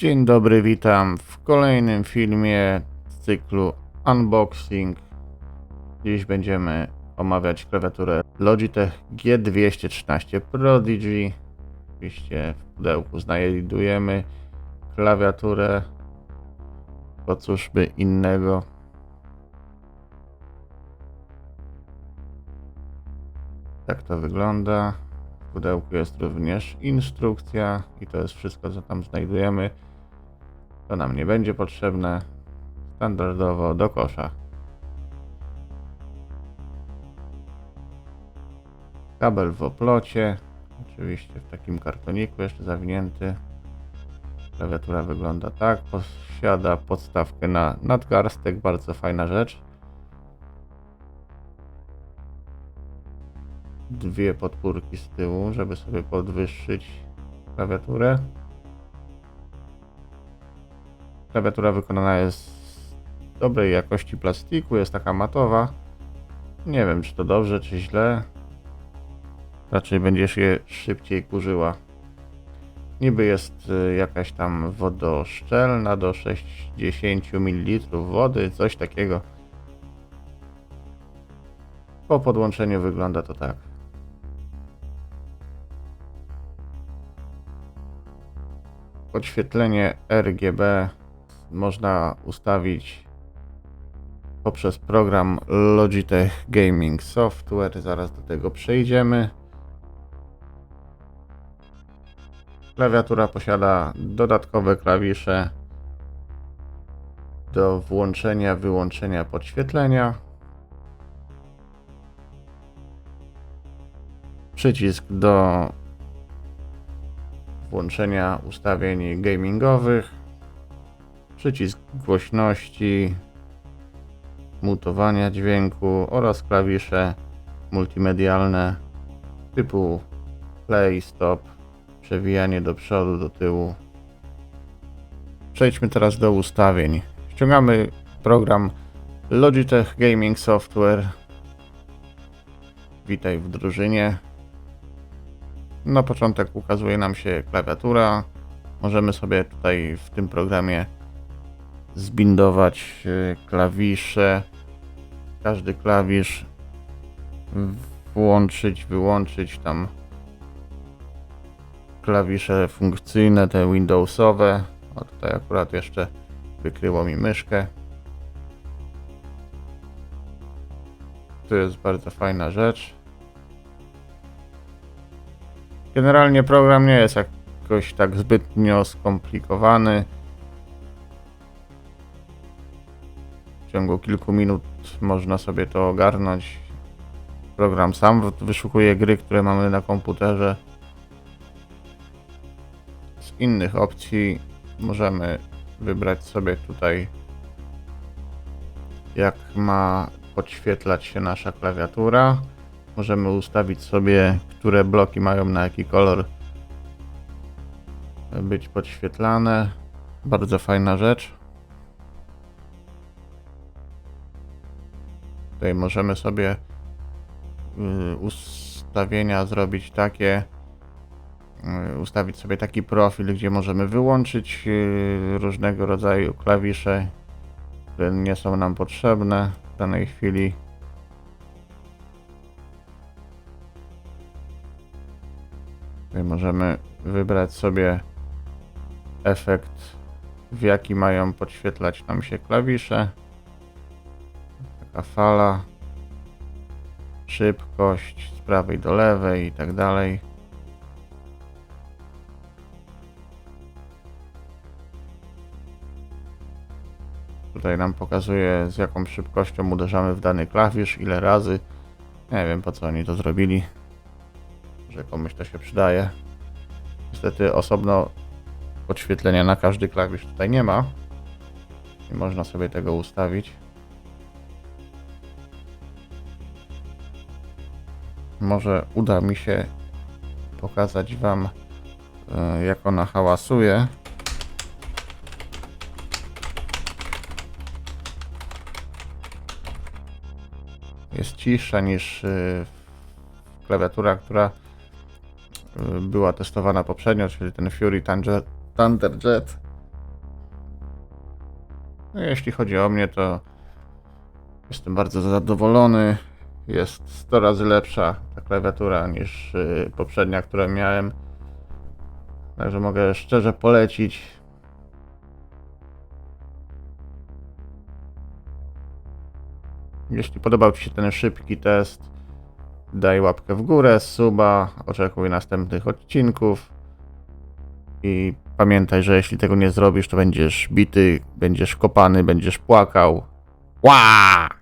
Dzień dobry, witam w kolejnym filmie z cyklu Unboxing. Dziś będziemy omawiać klawiaturę Logitech G213 Prodigy. Oczywiście w pudełku znajdujemy klawiaturę, bo cóż by innego. Tak to wygląda. W pudełku jest również instrukcja i to jest wszystko, co tam znajdujemy. To nam nie będzie potrzebne. Standardowo do kosza. Kabel w oplocie. Oczywiście w takim kartoniku jeszcze zawinięty. Klawiatura wygląda tak. Posiada podstawkę na nadgarstek. Bardzo fajna rzecz. dwie podpórki z tyłu, żeby sobie podwyższyć klawiaturę. Klawiatura wykonana jest z dobrej jakości plastiku, jest taka matowa. Nie wiem, czy to dobrze, czy źle. Raczej będziesz je szybciej kurzyła. Niby jest y, jakaś tam wodoszczelna do 60 ml wody, coś takiego. Po podłączeniu wygląda to tak. Podświetlenie RGB można ustawić poprzez program Logitech Gaming Software. Zaraz do tego przejdziemy. Klawiatura posiada dodatkowe klawisze do włączenia, wyłączenia podświetlenia. Przycisk do włączenia ustawień gamingowych, przycisk głośności, mutowania dźwięku oraz klawisze multimedialne typu play, stop, przewijanie do przodu, do tyłu. Przejdźmy teraz do ustawień. Ściągamy program Logitech Gaming Software. Witaj w drużynie. Na początek ukazuje nam się klawiatura. Możemy sobie tutaj w tym programie zbindować e, klawisze. Każdy klawisz włączyć, wyłączyć tam klawisze funkcyjne, te Windowsowe. O tutaj akurat jeszcze wykryło mi myszkę. To jest bardzo fajna rzecz. Generalnie program nie jest jakoś tak zbytnio skomplikowany. W ciągu kilku minut można sobie to ogarnąć. Program sam wyszukuje gry, które mamy na komputerze. Z innych opcji możemy wybrać sobie tutaj jak ma podświetlać się nasza klawiatura. Możemy ustawić sobie, które bloki mają na jaki kolor być podświetlane. Bardzo fajna rzecz. Tutaj możemy sobie y, ustawienia zrobić takie, y, ustawić sobie taki profil, gdzie możemy wyłączyć y, różnego rodzaju klawisze, które nie są nam potrzebne w danej chwili. Tutaj możemy wybrać sobie efekt, w jaki mają podświetlać nam się klawisze. Taka fala, szybkość z prawej do lewej i tak dalej. Tutaj nam pokazuje z jaką szybkością uderzamy w dany klawisz, ile razy. Nie wiem po co oni to zrobili że komuś to się przydaje. Niestety osobno podświetlenia na każdy klawisz tutaj nie ma. Nie można sobie tego ustawić. Może uda mi się pokazać Wam, e, jak ona hałasuje. Jest cisza niż e, klawiatura, która y, była testowana poprzednio, czyli ten Fury Thunder- Thunderjet. No, jeśli chodzi o mnie, to jestem bardzo zadowolony. Jest 100 razy lepsza ta klawiatura niż y, poprzednia, którą miałem. Także mogę szczerze polecić. Jeśli podobał Ci się ten szybki test, daj łapkę w górę, suba, oczekuj następnych odcinków. I pamiętaj, że jeśli tego nie zrobisz, to będziesz bity, będziesz kopany, będziesz płakał. Ła!